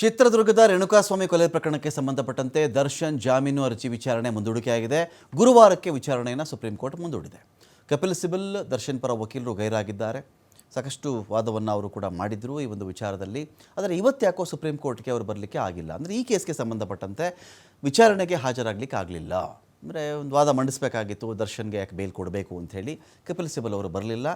ಚಿತ್ರದುರ್ಗದ ರೇಣುಕಾಸ್ವಾಮಿ ಕೊಲೆ ಪ್ರಕರಣಕ್ಕೆ ಸಂಬಂಧಪಟ್ಟಂತೆ ದರ್ಶನ್ ಜಾಮೀನು ಅರ್ಜಿ ವಿಚಾರಣೆ ಮುಂದೂಡಿಕೆಯಾಗಿದೆ. ಗುರುವಾರಕ್ಕೆ ವಿಚಾರಣೆಯನ್ನು ಸುಪ್ರೀಂ ಕೋರ್ಟ್ ಮುಂದೂಡಿದೆ. ಕಪಿಲ್ ಸಿಬಲ್, ದರ್ಶನ್ ಪರ ವಕೀಲರು ಗೈರಾಗಿದ್ದಾರೆ. ಸಾಕಷ್ಟು ವಾದವನ್ನು ಅವರು ಕೂಡ ಮಾಡಿದರು ಈ ಒಂದು ವಿಚಾರದಲ್ಲಿ. ಆದರೆ ಇವತ್ತು ಯಾಕೋ ಸುಪ್ರೀಂ ಕೋರ್ಟ್ಗೆ ಅವರು ಬರಲಿಕ್ಕೆ ಆಗಿಲ್ಲ. ಅಂದರೆ ಈ ಕೇಸ್ಗೆ ಸಂಬಂಧಪಟ್ಟಂತೆ ವಿಚಾರಣೆಗೆ ಹಾಜರಾಗಲಿಕ್ಕೆ ಆಗಲಿಲ್ಲ. ಅಂದರೆ ಒಂದು ವಾದ ಮಂಡಿಸಬೇಕಾಗಿತ್ತು, ದರ್ಶನ್ಗೆ ಯಾಕೆ ಬೇಲ್ ಕೊಡಬೇಕು ಅಂಥೇಳಿ ಕಪಿಲ್ ಸಿಬಲ್ ಅವರು ಬರಲಿಲ್ಲ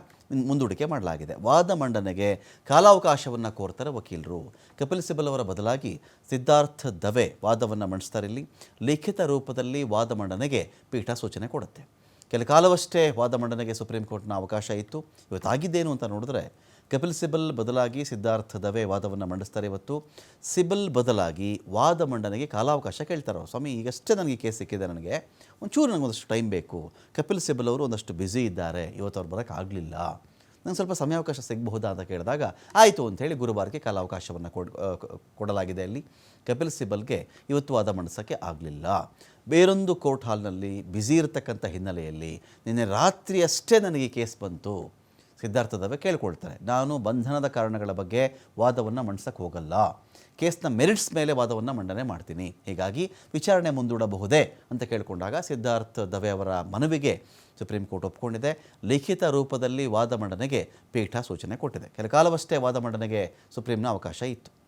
ಮುಂದೂಡಿಕೆ ಮಾಡಲಾಗಿದೆ. ವಾದ ಮಂಡನೆಗೆ ಕಾಲಾವಕಾಶವನ್ನು ಕೋರ್ತಾರೆ ವಕೀಲರು. ಕಪಿಲ್ ಸಿಬಲ್ ಅವರ ಬದಲಾಗಿ ಸಿದ್ಧಾರ್ಥ ದವೆ ವಾದವನ್ನು ಮಂಡಿಸ್ತಾರೆ ಇಲ್ಲಿ. ಲಿಖಿತ ರೂಪದಲ್ಲಿ ವಾದ ಮಂಡನೆಗೆ ಪೀಠ ಸೂಚನೆ ಕೊಡುತ್ತೆ. ಕೆಲ ಕಾಲವಷ್ಟೇ ವಾದ ಮಂಡನೆಗೆ ಸುಪ್ರೀಂ ಕೋರ್ಟ್ನ ಅವಕಾಶ ಇತ್ತು. ಇವತ್ತಾಗಿದ್ದೇನು ಅಂತ ನೋಡಿದ್ರೆ ಕಪಿಲ್ ಸಿಬಲ್ ಬದಲಾಗಿ ಸಿದ್ಧಾರ್ಥ ದವೆ ವಾದವನ್ನು ಮಂಡಿಸ್ತಾರೆ ಇವತ್ತು. ಸಿಬಲ್ ಬದಲಾಗಿ ವಾದ ಮಂಡನೆಗೆ ಕಾಲಾವಕಾಶ ಕೇಳ್ತಾರೆ. ಸ್ವಾಮಿ, ಈಗಷ್ಟೇ ನನಗೆ ಕೇಸ್ ಸಿಕ್ಕಿದೆ ನನಗೆ. ಒಂಚೂರು ನನಗೆ ಒಂದಷ್ಟು ಟೈಮ್ ಬೇಕು. ಕಪಿಲ್ ಸಿಬಲ್ ಅವರು ಒಂದಷ್ಟು ಬ್ಯುಸಿ ಇದ್ದಾರೆ. ಇವತ್ತು ಅವ್ರು ಬರೋಕ್ಕಾಗಲಿಲ್ಲ ನಂಗೆ ಸ್ವಲ್ಪ ಸಮಯಾವಕಾಶ ಸಿಗಬಹುದಾ ಅಂತ ಕೇಳಿದಾಗ, ಆಯಿತು ಅಂಥೇಳಿ ಗುರುವಾರಕ್ಕೆ ಕಾಲಾವಕಾಶವನ್ನು ಕೊಡ್ ಕೊಡಲಾಗಿದೆ ಅಲ್ಲಿ. ಕಪಿಲ್ ಸಿಬಲ್ಗೆ ಇವತ್ತು ವಾದ ಮಂಡಿಸೋಕ್ಕೆ ಆಗಲಿಲ್ಲ. ಬೇರೊಂದು ಕೋರ್ಟ್ ಹಾಲ್ನಲ್ಲಿ ಬ್ಯುಸಿ ಇರತಕ್ಕಂಥ ಹಿನ್ನೆಲೆಯಲ್ಲಿ ನಿನ್ನೆ ರಾತ್ರಿಯಷ್ಟೇ ನನಗೆ ಈ ಕೇಸ್ ಬಂತು. ಸಿದ್ಧಾರ್ಥ ದವೆ ಕೇಳ್ಕೊಳ್ತಾರೆ ನಾನು ಬಂಧನದ ಕಾರಣಗಳ ಬಗ್ಗೆ ವಾದವನ್ನು ಮಂಡಿಸಕ್ಕೆ ಹೋಗಲ್ಲ. ಕೇಸ್ನ ಮೆರಿಟ್ಸ್ ಮೇಲೆ ವಾದವನ್ನು ಮಂಡನೆ ಮಾಡ್ತೀನಿ. ಹೀಗಾಗಿ ವಿಚಾರಣೆ ಮುಂದೂಡಬಹುದೇ? ಅಂತ ಕೇಳಿಕೊಂಡಾಗ ಸಿದ್ಧಾರ್ಥ ದವೆ ಅವರ ಮನವಿಗೆ ಸುಪ್ರೀಂ ಕೋರ್ಟ್ ಒಪ್ಪಿಕೊಂಡಿದೆ ಲಿಖಿತ ರೂಪದಲ್ಲಿ ವಾದ ಮಂಡನೆಗೆ ಪೀಠ ಸೂಚನೆ ಕೊಟ್ಟಿದೆ. ಕೆಲ ಕಾಲವಷ್ಟೇ ವಾದ ಮಂಡನೆಗೆ ಸುಪ್ರೀಂನ ಅವಕಾಶ ಇತ್ತು.